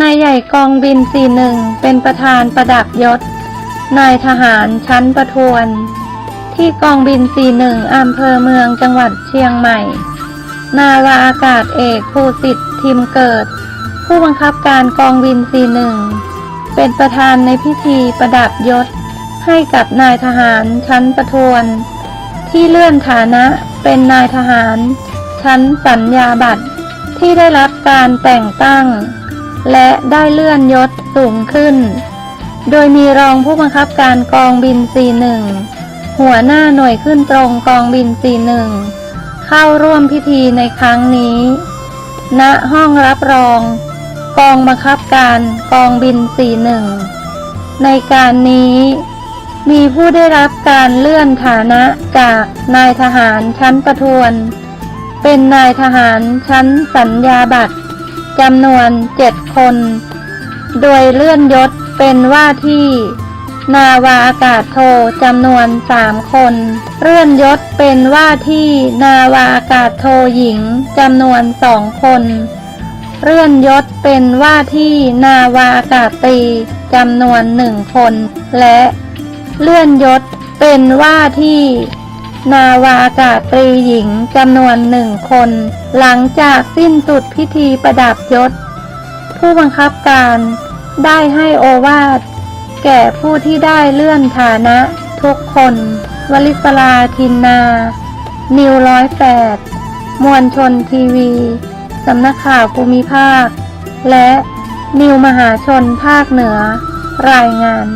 นายใหญ่กองบิน41เป็นประธานประดับยศ นายทหารชั้นประทวน ที่กองบิน41อำเภอเมืองจังหวัดเชียงใหม่ นาวาอากาศเอกภูสิทธิ์ทิมเกิด ผู้บังคับการกองบิน41เป็นประธานในพิธีประดับยศ ให้กับนายทหารชั้นประทวน ที่เลื่อนฐานะเป็นนายทหาร ชั้นสัญญาบัตรที่ได้รับการแต่งตั้ง และได้เลื่อนยศสูงขึ้น โดยมีรองผู้บังคับการกองบิน 41 หัวหน้าหน่วยขึ้นตรงกองบิน 41 เข้าร่วมพิธีในครั้งนี้ ณ ห้องรับรอง กองบังคับการกองบิน 41 ในการนี้ มีผู้ได้รับการเลื่อนฐานะจากนายทหารชั้นประทวน เป็นนายทหารชั้นสัญญาบัตร จำนวนเจ็ดคน โดยเลื่อนยศเป็นว่าที่ นาวาอากาศโทจำนวนสามคน เลื่อนยศเป็นว่าที่นาวาอากาศโทหญิงจำนวนสองคน เลื่อนยศเป็นว่าที่นาวาอากาศตรีจำนวนหนึ่งคน และเลื่อนยศเป็นว่าที่ นาวาอากาศตรีหญิงจำนวนหนึ่งคน หลังจากสิ้นสุดพิธีประดับยศ ผู้บังคับการได้ให้โอวาทแก่ผู้ที่ได้เลื่อนฐานะ ทุกคน วลิศลาทินนา นิวร้อยแปดมวลชนทีวี สำนักข่าวภูมิภาค และนิวมหาชนภาคเหนือ รายงาน